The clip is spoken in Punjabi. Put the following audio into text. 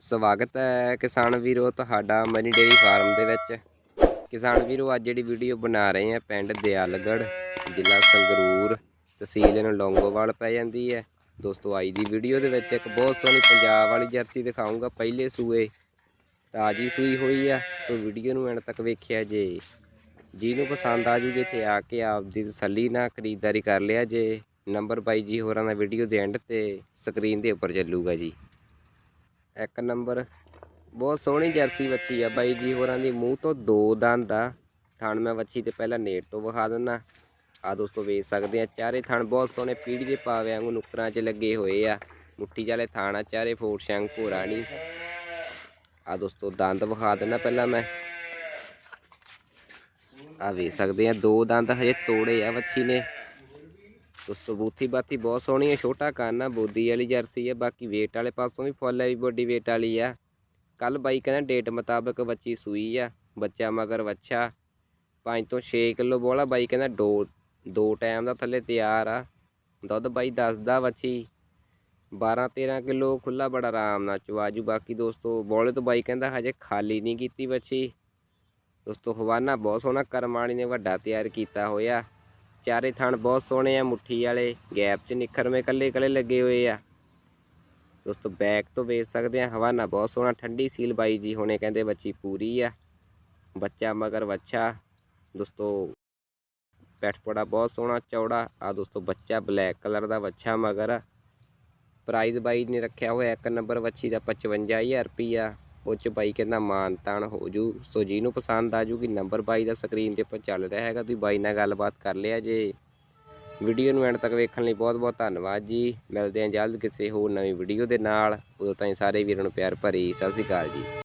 ਸਵਾਗਤ ਹੈ ਕਿਸਾਨ ਵੀਰੋ ਤੁਹਾਡਾ ਮਨੀ ਡੇਰੀ ਫਾਰਮ ਦੇ ਵਿੱਚ। ਕਿਸਾਨ ਵੀਰੋ, ਅੱਜ ਜਿਹੜੀ ਵੀਡੀਓ ਬਣਾ ਰਹੇ ਆ ਪਿੰਡ ਦਿਆਲਗੜ੍ਹ, ਜ਼ਿਲ੍ਹਾ ਸੰਗਰੂਰ, ਤਹਿਸੀਲ ਨੂੰ ਲੌਂਗੋਵਾਲ ਪੈ ਜਾਂਦੀ ਹੈ। ਦੋਸਤੋ ਅੱਜ ਦੀ ਵੀਡੀਓ ਦੇ ਵਿੱਚ ਇੱਕ ਬਹੁਤ ਸੋਹਣੀ ਪੰਜਾਬ ਵਾਲੀ ਜਰਸੀ ਦਿਖਾਉਂਗਾ ਪਹਿਲੇ ਸੂਏ। ਤਾਜੀ ਸੂਈ ਹੋਈ ਆ, ਤੋ ਵੀਡੀਓ ਨੂੰ ਐਂਡ ਤੱਕ ਵੇਖਿਆ ਜੇ। ਜਿਹਨੂੰ ਪਸੰਦ ਆ ਜੂਗੇ ਤੇ ਆ ਕੇ ਆਪਦੀ ਤਸੱਲੀ ਨਾਲ ਖਰੀਦਦਾਰੀ ਕਰ ਲਿਆ ਜੇ। ਨੰਬਰ ਬਾਈ ਜੀ ਹੋਰਾਂ ਦਾ ਵੀਡੀਓ ਦੇ ਐਂਡ ਤੇ ਸਕਰੀਨ ਦੇ ਉੱਪਰ ਚੱਲੂਗਾ ਜੀ। ਇੱਕ ਨੰਬਰ। ਬਹੁਤ ਸੋਹਣੀ ਜਰਸੀ ਬੱਚੀ ਆ ਬਾਈ ਜੀ, ਹੋਰਾਂ ਦੀ ਮੂੰਹ ਤੋਂ ਦੋ ਦੰਦ ਆ। ਥਣ ਮੈਂ ਵੱਛੀ ਤੇ ਪਹਿਲਾਂ ਨੇੜ ਤੋਂ ਵਿਖਾ ਦਿੰਦਾ ਆ ਦੋਸਤੋ ਵੇਖ ਸਕਦੇ ਆ, ਚਾਰੇ ਥਣ ਬਹੁਤ ਸੋਹਣੇ ਪੀੜੀ ਦੇ ਪਾਵੇ ਵਾਂਗੂ ਨੁਕਰਾਂ 'ਚ ਲੱਗੇ ਹੋਏ ਆ। ਮੁੱਠੀ ਵਾਲੇ ਥਾਣ ਆ, ਚਾਰੇ ਫੋਰ ਸ਼ੰਗ ਭੋਰਾ ਨਹੀਂ ਆ ਦੋਸਤੋ ਦੰਦ ਵਿਖਾ ਦਿੰਦਾ ਪਹਿਲਾਂ ਮੈਂ। ਆ ਵੇਖ ਸਕਦੇ ਆ, ਦੋ ਦੰਦ ਹਜੇ ਤੋੜੇ ਆ ਵੱਛੀ ਨੇ। ਦੋਸਤੋ ਬੂਥੀ ਬਾਥੀ ਬਹੁਤ ਸੋਹਣੀ ਹੈ, ਛੋਟਾ ਕੰਨ ਆ ਬੋਦੀ ਵਾਲੀ ਜਰਸੀ ਹੈ, ਬਾਕੀ weight ਵਾਲੇ ਪਾਸੋਂ ਵੀ ਫੁੱਲ ਹੈ ਵੀ ਬੋਡੀ weight ਵਾਲੀ ਆ। ਕੱਲ ਬਾਈ ਕਹਿੰਦਾ ਡੇਟ ਮੁਤਾਬਕ ਬੱਚੀ ਸੂਈ ਆ, ਬੱਚਾ ਮਗਰ ਵੱਛਾ 5 ਤੋਂ 6 ਕਿਲੋ ਬੋਲਾ, ਬਾਈ ਕਹਿੰਦਾ ਦੋ ਦੋ ਟਾਈਮ ਦਾ ਥੱਲੇ ਤਿਆਰ ਆ। ਦੁੱਧ ਬਾਈ ਦੱਸਦਾ ਵੱਛੀ 12 13 ਕਿਲੋ ਖੁੱਲਾ ਬੜਾ ਆਰਾਮ ਨਾਲ ਚਵਾਜੂ ਬਾਕੀ ਦੋਸਤੋ, ਬੋਲੇ ਤੋਂ ਬਾਈ ਕਹਿੰਦਾ ਹਜੇ ਖਾਲੀ ਨਹੀਂ ਕੀਤੀ ਵੱਛੀ ਦੋਸਤੋ, ਹਵਾਨਾ ਬਹੁਤ ਸੋਹਣਾ ਕਰਮਾਣੀ ਨੇ ਵੱਡਾ ਤਿਆਰ ਕੀਤਾ ਹੋਇਆ। ਚਾਰੇ ਥਣ ਬਹੁਤ ਸੋਹਣੇ ਆ, ਮੁੱਠੀ ਵਾਲੇ, ਗੈਪ 'ਚ ਨਿਖਰਵੇਂ ਕੱਲੇ ਕੱਲੇ ਲੱਗੇ ਹੋਏ ਆ। ਦੋਸਤੋ ਬੈਕ ਤੋਂ ਵੇਚ ਸਕਦੇ ਆ, ਹਵਾਨਾ ਬਹੁਤ ਸੋਹਣਾ, ਠੰਡੀ ਸੀਲ ਬਾਈ ਜੀ ਹੁਣੇ ਕਹਿੰਦੇ ਬੱਚੀ ਪੂਰੀ ਆ। ਬੱਚਾ ਮਗਰ ਵੱਛਾ, ਦੋਸਤੋ ਪੈਠਪੜਾ ਬਹੁਤ ਸੋਹਣਾ, ਚੌੜਾ। ਆ ਦੋਸਤੋ, ਬੱਚਾ ਬਲੈਕ ਕਲਰ ਦਾ ਵੱਛਾ ਮਗਰ। ਪ੍ਰਾਈਜ਼ ਬਾਈ ਨੇ ਰੱਖਿਆ ਹੋਇਆ ਇੱਕ ਨੰਬਰ ਵੱਛੀ ਦਾ 55000 ਰੁਪਈਆ। ਉਹ 'ਚ ਬਾਈ ਕਹਿੰਦਾ ਮਾਨ ਤਾਨ ਹੋ ਜੂ। ਸੋ ਜਿਹਨੂੰ ਪਸੰਦ ਆ ਜੂਗੀ ਨੰਬਰ ਬਾਈ ਦਾ ਸਕਰੀਨ ਤੇ ਉੱਪਰ ਚੱਲ ਰਿਹਾ ਹੈਗਾ। ਤੁਸੀਂ ਬਾਈ ਨਾਲ ਗੱਲਬਾਤ ਕਰ ਲਿਆ ਜੇ। ਵੀਡੀਓ ਨੂੰ ਐਂਡ ਤੱਕ ਵੇਖਣ ਲਈ ਬਹੁਤ ਬਹੁਤ ਧੰਨਵਾਦ ਜੀ। ਮਿਲਦੇ ਹਾਂ ਜਲਦ ਕਿਸੇ ਹੋਰ ਨਵੀਂ ਵੀਡੀਓ ਦੇ ਨਾਲ। ਉਦੋਂ ਤਾਈਂ ਸਾਰੇ ਵੀਰਾਂ ਨੂੰ ਪਿਆਰ ਭਰੀ ਸਤਿ ਸ਼੍ਰੀ ਅਕਾਲ ਜੀ।